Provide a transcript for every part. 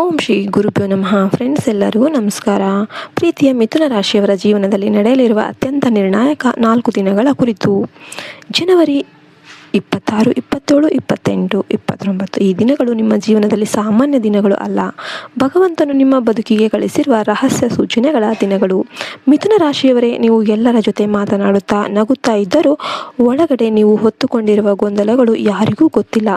ಓಂ ಶ್ರೀ ಗುರುಭ್ಯೋ ನಮಃ. ಫ್ರೆಂಡ್ಸ್ ಎಲ್ಲರಿಗೂ ನಮಸ್ಕಾರ. ಪ್ರೀತಿಯ ಮಿಥುನ ರಾಶಿಯವರ ಜೀವನದಲ್ಲಿ ನಡೆಯಲಿರುವ ಅತ್ಯಂತ ನಿರ್ಣಾಯಕ ನಾಲ್ಕು ದಿನಗಳ ಕುರಿತು. ಜನವರಿ ಇಪ್ಪತ್ತಾರು, ಇಪ್ಪತ್ತೇಳು, ಇಪ್ಪತ್ತೆಂಟು, ಇಪ್ಪತ್ತೊಂಬತ್ತು ಈ ದಿನಗಳು ನಿಮ್ಮ ಜೀವನದಲ್ಲಿ ಸಾಮಾನ್ಯ ದಿನಗಳು ಅಲ್ಲ. ಭಗವಂತನು ನಿಮ್ಮ ಬದುಕಿಗೆ ಕಳಿಸಿರುವ ರಹಸ್ಯ ಸೂಚನೆಗಳ ದಿನಗಳು. ಮಿಥುನ ರಾಶಿಯವರೇ, ನೀವು ಎಲ್ಲರ ಜೊತೆ ಮಾತನಾಡುತ್ತಾ ನಗುತ್ತಾ ಇದ್ದರೂ ಒಳಗಡೆ ನೀವು ಹೊತ್ತುಕೊಂಡಿರುವ ಗೊಂದಲಗಳು ಯಾರಿಗೂ ಗೊತ್ತಿಲ್ಲ.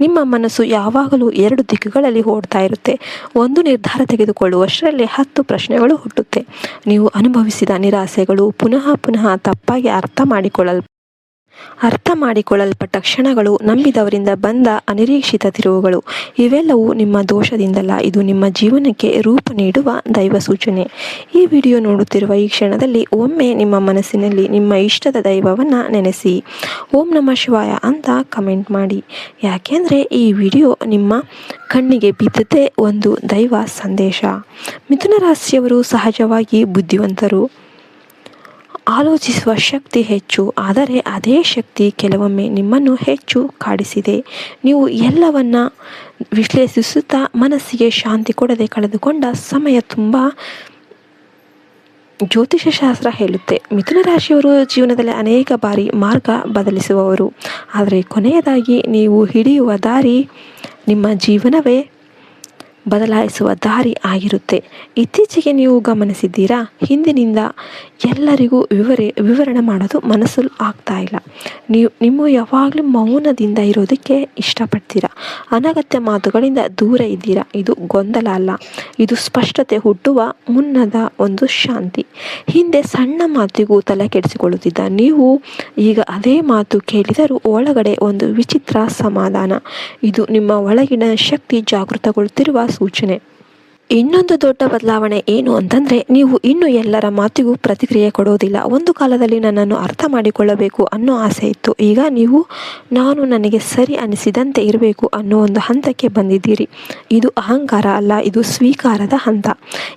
ನಿಮ್ಮ ಮನಸ್ಸು ಯಾವಾಗಲೂ ಎರಡು ದಿಕ್ಕುಗಳಲ್ಲಿ ಓಡ್ತಾ ಇರುತ್ತೆ. ಒಂದು ನಿರ್ಧಾರ ತೆಗೆದುಕೊಳ್ಳುವಷ್ಟರಲ್ಲಿ ಹತ್ತು ಪ್ರಶ್ನೆಗಳು ಹುಟ್ಟುತ್ತೆ. ನೀವು ಅನುಭವಿಸಿದ ನಿರಾಸೆಗಳು ಪುನಃ ಪುನಃ ತಪ್ಪಾಗಿ ಅರ್ಥ ಮಾಡಿಕೊಳ್ಳಲ್ ಅರ್ಥ ಮಾಡಿಕೊಳ್ಳಲ್ಪಟ್ಟ ಕ್ಷಣಗಳು ನಂಬಿದವರಿಂದ ಬಂದ ಅನಿರೀಕ್ಷಿತ ತಿರುವುಗಳು. ಇವೆಲ್ಲವೂ ನಿಮ್ಮ ದೋಷದಿಂದಲ್ಲ, ಇದು ನಿಮ್ಮ ಜೀವನಕ್ಕೆ ರೂಪ ನೀಡುವ ದೈವ ಸೂಚನೆ. ಈ ವಿಡಿಯೋ ನೋಡುತ್ತಿರುವ ಈ ಕ್ಷಣದಲ್ಲಿ ಒಮ್ಮೆ ನಿಮ್ಮ ಮನಸ್ಸಿನಲ್ಲಿ ನಿಮ್ಮ ಇಷ್ಟದ ದೈವವನ್ನು ನೆನೆಸಿ. ಓಂ ನಮ ಶಿವಾಯ ಅಂತ ಕಮೆಂಟ್ ಮಾಡಿ. ಯಾಕೆಂದರೆ ಈ ವಿಡಿಯೋ ನಿಮ್ಮ ಕಣ್ಣಿಗೆ ಬಿದ್ದದೇ ಒಂದು ದೈವ ಸಂದೇಶ. ಮಿಥುನ ರಾಶಿಯವರು ಸಹಜವಾಗಿ ಬುದ್ಧಿವಂತರು. ಆಲೋಚಿಸುವ ಶಕ್ತಿ ಹೆಚ್ಚು, ಆದರೆ ಅದೇ ಶಕ್ತಿ ಕೆಲವೊಮ್ಮೆ ನಿಮ್ಮನ್ನು ಹೆಚ್ಚು ಕಾಡಿಸಿದೆ. ನೀವು ಎಲ್ಲವನ್ನ ವಿಶ್ಲೇಷಿಸುತ್ತಾ ಮನಸ್ಸಿಗೆ ಶಾಂತಿ ಕೊಡದೆ ಕಳೆದುಕೊಂಡ ಸಮಯ ತುಂಬ ಜ್ಯೋತಿಷ ಶಾಸ್ತ್ರ ಹೇಳುತ್ತೆ. ಮಿಥುನ ರಾಶಿಯವರು ಜೀವನದಲ್ಲಿ ಅನೇಕ ಬಾರಿ ಮಾರ್ಗ ಬದಲಿಸುವವರು. ಆದರೆ ಕೊನೆಯದಾಗಿ ನೀವು ಹಿಡಿಯುವ ದಾರಿ ನಿಮ್ಮ ಜೀವನವೇ. ಬದಲಾಯಿಸುವ ದಾರಿ ಆಗಿರುತ್ತೆ. ಇತ್ತೀಚೆಗೆ ನೀವು ಗಮನಿಸಿದ್ದೀರಾ? ಹಿಂದಿನಿಂದ ಎಲ್ಲರಿಗೂ ವಿವರ, ವಿವರಣೆ ಮಾಡೋದು ಮನಸ್ಸಲ್ಲಿ ಆಗ್ತಾ ಇಲ್ಲ. ನೀವು ನಿಮ್ಮ ಯಾವಾಗಲೂ ಮೌನದಿಂದ ಇರೋದಕ್ಕೆ ಇಷ್ಟಪಡ್ತೀರಾ? ಅನಗತ್ಯ ಮಾತುಗಳಿಂದ ದೂರ ಇದ್ದೀರಾ? ಇದು ಗೊಂದಲ ಅಲ್ಲ. ಇದು ಸ್ಪಷ್ಟತೆ ಹುಟ್ಟುವ ಮುನ್ನದ ಒಂದು ಶಾಂತಿ. ಹಿಂದೆ ಸಣ್ಣ ಮಾತಿಗೂ ತಲೆ ಕೆಡಿಸಿಕೊಳ್ಳುತ್ತಿದ್ದ ನೀವು ಈಗ ಅದೇ ಮಾತು ಕೇಳಿದರೂ ಒಳಗಡೆ ಒಂದು ವಿಚಿತ್ರ ಸಮಾಧಾನ. ಇದು ನಿಮ್ಮ ಒಳಗಿನ ಶಕ್ತಿ ಜಾಗೃತಗೊಳ್ಳುತ್ತಿರುವ ಸೂಚನೆ. ಇನ್ನೊಂದು ದೊಡ್ಡ ಬದಲಾವಣೆ ಏನು ಅಂತಂದರೆ, ನೀವು ಇನ್ನು ಎಲ್ಲರ ಮಾತಿಗೂ ಪ್ರತಿಕ್ರಿಯೆ ಕೊಡೋದಿಲ್ಲ. ಒಂದು ಕಾಲದಲ್ಲಿ ನನ್ನನ್ನು ಅರ್ಥ ಮಾಡಿಕೊಳ್ಳಬೇಕು ಅನ್ನೋ ಆಸೆ ಇತ್ತು. ಈಗ ನೀವು, ನಾನು ನನಗೆ ಸರಿ ಅನಿಸಿದಂತೆ ಇರಬೇಕು ಅನ್ನೋ ಒಂದು ಹಂತಕ್ಕೆ ಬಂದಿದ್ದೀರಿ. ಇದು ಅಹಂಕಾರ ಅಲ್ಲ, ಇದು ಸ್ವೀಕಾರದ ಹಂತ.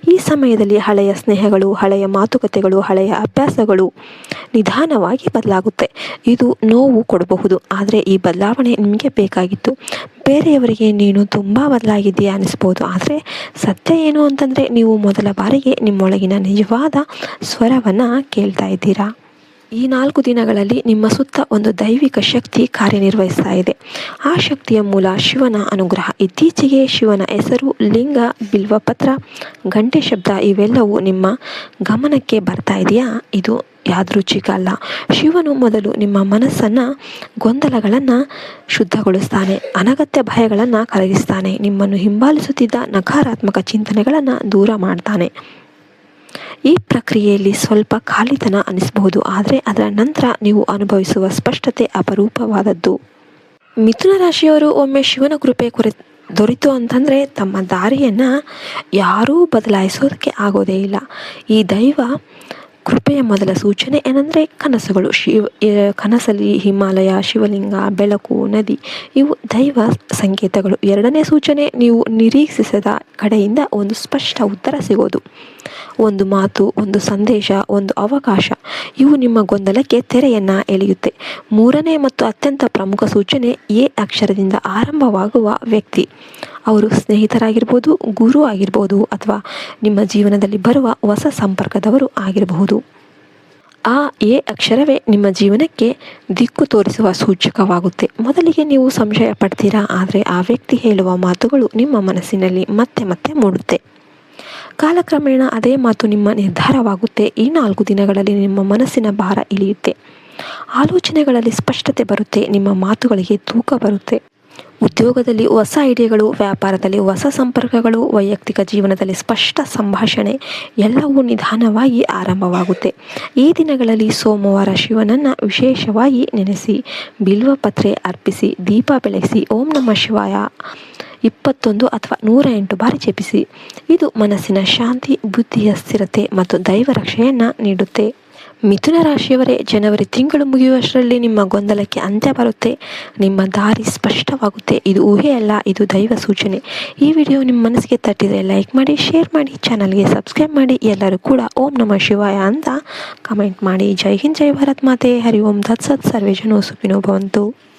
ಈ ಸಮಯದಲ್ಲಿ ಹಳೆಯ ಸ್ನೇಹಗಳು, ಹಳೆಯ ಮಾತುಕತೆಗಳು, ಹಳೆಯ ಅಭ್ಯಾಸಗಳು ನಿಧಾನವಾಗಿ ಬದಲಾಗುತ್ತೆ. ಇದು ನೋವು ಕೊಡಬಹುದು, ಆದರೆ ಈ ಬದಲಾವಣೆ ನಿಮಗೆ ಬೇಕಾಗಿತ್ತು. ಬೇರೆಯವರಿಗೆ ನೀನು ತುಂಬ ಬದಲಾಗಿದ್ದೀಯ ಅನಿಸ್ಬೋದು. ಆದರೆ ಸತ್ಯ ಏನು ಅಂತಂದರೆ ನೀವು ಮೊದಲ ಬಾರಿಗೆ ನಿಮ್ಮೊಳಗಿನ ನಿಜವಾದ ಸ್ವರವನ್ನು ಕೇಳ್ತಾ ಇದ್ದೀರಾ? ಈ ನಾಲ್ಕು ದಿನಗಳಲ್ಲಿ ನಿಮ್ಮ ಸುತ್ತ ಒಂದು ದೈವಿಕ ಶಕ್ತಿ ಕಾರ್ಯನಿರ್ವಹಿಸ್ತಾ ಇದೆ. ಆ ಶಕ್ತಿಯ ಮೂಲ ಶಿವನ ಅನುಗ್ರಹ. ಇತ್ತೀಚೆಗೆ ಶಿವನ ಹೆಸರು ಲಿಂಗ, ಬಿಲ್ವಪತ್ರ ಗಂಟೆ ಶಬ್ದ ಇವೆಲ್ಲವೂ ನಿಮ್ಮ ಗಮನಕ್ಕೆ ಬರ್ತಾ ಇದೆಯಾ? ಇದು ಯಾದೃಚ್ಛಿಕ ಅಲ್ಲ ಶಿವನು ಮೊದಲು ನಿಮ್ಮ ಮನಸ್ಸನ್ನು, ಗೊಂದಲಗಳನ್ನು ಶುದ್ಧಗೊಳಿಸ್ತಾನೆ. ಅನಗತ್ಯ ಭಯಗಳನ್ನು ಕರಗಿಸ್ತಾನೆ. ನಿಮ್ಮನ್ನು ಹಿಂಬಾಲಿಸುತ್ತಿದ್ದ ನಕಾರಾತ್ಮಕ ಚಿಂತನೆಗಳನ್ನು ದೂರ ಮಾಡ್ತಾನೆ. ಈ ಪ್ರಕ್ರಿಯೆಯಲ್ಲಿ ಸ್ವಲ್ಪ ಖಾಲಿತನ ಅನಿಸಬಹುದು. ಆದರೆ ಅದರ ನಂತರ ನೀವು ಅನುಭವಿಸುವ ಸ್ಪಷ್ಟತೆ ಅಪರೂಪವಾದದ್ದು. ಮಿಥುನ ರಾಶಿಯವರು ಒಮ್ಮೆ ಶಿವನ ಕೃಪೆ ಕೊರೆ, ದೊರೆತು ಅಂತಂದರೆ ತಮ್ಮ ದಾರಿಯನ್ನು ಯಾರೂ ಬದಲಾಯಿಸೋದಕ್ಕೆ ಆಗೋದೇ ಇಲ್ಲ. ಈ ದೈವ ಕೃಪೆಯ ಮೊದಲ ಸೂಚನೆ ಏನಂದರೆ ಕನಸುಗಳು. ಶಿವ ಕನಸಲ್ಲಿ ಹಿಮಾಲಯ, ಶಿವಲಿಂಗ, ಬೆಳಕು, ನದಿ, ಇವು ದೈವ ಸಂಕೇತಗಳು. ಎರಡನೇ ಸೂಚನೆ ನೀವು ನಿರೀಕ್ಷಿಸದ ಕಡೆಯಿಂದ ಒಂದು ಸ್ಪಷ್ಟ ಉತ್ತರ ಸಿಗೋದು. ಒಂದು ಮಾತು, ಒಂದು ಸಂದೇಶ, ಒಂದು ಅವಕಾಶ. ಇವು ನಿಮ್ಮ ಗೊಂದಲಕ್ಕೆ ತೆರೆಯನ್ನು ಎಳೆಯುತ್ತೆ. ಮೂರನೇ ಮತ್ತು ಅತ್ಯಂತ ಪ್ರಮುಖ ಸೂಚನೆ ಎ ಅಕ್ಷರದಿಂದ ಆರಂಭವಾಗುವ ವ್ಯಕ್ತಿ. ಅವರು ಸ್ನೇಹಿತರಾಗಿರ್ಬೋದು, ಗುರು ಆಗಿರ್ಬೋದು, ಅಥವಾ ನಿಮ್ಮ ಜೀವನದಲ್ಲಿ ಬರುವ ಹೊಸ ಸಂಪರ್ಕದವರು ಆಗಿರಬಹುದು. ಆ ಎ ಅಕ್ಷರವೇ ನಿಮ್ಮ ಜೀವನಕ್ಕೆ ದಿಕ್ಕು ತೋರಿಸುವ ಸೂಚಕವಾಗುತ್ತೆ. ಮೊದಲಿಗೆ ನೀವು ಸಂಶಯ ಪಡ್ತೀರಾ ಆದರೆ ಆ ವ್ಯಕ್ತಿ ಹೇಳುವ ಮಾತುಗಳು ನಿಮ್ಮ ಮನಸ್ಸಿನಲ್ಲಿ ಮತ್ತೆ ಮತ್ತೆ ಮೂಡುತ್ತೆ. ಕಾಲಕ್ರಮೇಣ ಅದೇ ಮಾತು ನಿಮ್ಮ ನಿರ್ಧಾರವಾಗುತ್ತೆ. ಈ ನಾಲ್ಕು ದಿನಗಳಲ್ಲಿ ನಿಮ್ಮ ಮನಸ್ಸಿನ ಭಾರ ಇಳಿಯುತ್ತೆ. ಆಲೋಚನೆಗಳಲ್ಲಿ ಸ್ಪಷ್ಟತೆ ಬರುತ್ತೆ. ನಿಮ್ಮ ಮಾತುಗಳಿಗೆ ತೂಕ ಬರುತ್ತೆ. ಉದ್ಯೋಗದಲ್ಲಿ ಹೊಸ ಐಡಿಯಾಗಳು, ವ್ಯಾಪಾರದಲ್ಲಿ ಹೊಸ ಸಂಪರ್ಕಗಳು, ವೈಯಕ್ತಿಕ ಜೀವನದಲ್ಲಿ ಸ್ಪಷ್ಟ ಸಂಭಾಷಣೆ ಎಲ್ಲವೂ ನಿಧಾನವಾಗಿ ಆರಂಭವಾಗುತ್ತೆ. ಈ ದಿನಗಳಲ್ಲಿ ಸೋಮವಾರ ಶಿವನನ್ನು ವಿಶೇಷವಾಗಿ ನೆನೆಸಿ ಬಿಲ್ವ ಪತ್ರೆ ಅರ್ಪಿಸಿ, ದೀಪ ಬೆಳೆಸಿ ಓಂ ನಮ ಶಿವಾಯ. ಇಪ್ಪತ್ತೊಂದು ಅಥವಾ ನೂರ ಎಂಟು ಬಾರಿ ಜಪಿಸಿ. ಇದು ಮನಸ್ಸಿನ ಶಾಂತಿ, ಬುದ್ಧಿಯ ಸ್ಥಿರತೆ ಮತ್ತು ದೈವ ರಕ್ಷೆಯನ್ನು ನೀಡುತ್ತೆ. ಮಿಥುನ ರಾಶಿಯವರೇ, ಜನವರಿ ತಿಂಗಳು ಮುಗಿಯುವಷ್ಟರಲ್ಲಿ ನಿಮ್ಮ ಗೊಂದಲಕ್ಕೆ ಅಂತ್ಯ ಬರುತ್ತೆ. ನಿಮ್ಮ ದಾರಿ ಸ್ಪಷ್ಟವಾಗುತ್ತೆ. ಇದು ಊಹೆಯಲ್ಲ ಇದು ದೈವ ಸೂಚನೆ. ಈ ವಿಡಿಯೋ ನಿಮ್ಮ ಮನಸ್ಸಿಗೆ ತಟ್ಟಿದರೆ ಲೈಕ್ ಮಾಡಿ, ಶೇರ್ ಮಾಡಿ, ಚಾನಲ್ಗೆ ಸಬ್ಸ್ಕ್ರೈಬ್ ಮಾಡಿ. ಎಲ್ಲರೂ ಕೂಡ ಓಂ ನಮ ಶಿವಾಯ ಅಂತ ಕಮೆಂಟ್ ಮಾಡಿ. ಜೈ ಹಿಂದ್, ಜೈ ಭಾರತ್ ಮಾತೆ. ಹರಿ ಓಂ ದತ್ ಸತ್ ಸರ್ವೇ ಜನೋ ಸುಖಿನೋ ಭವಂತು.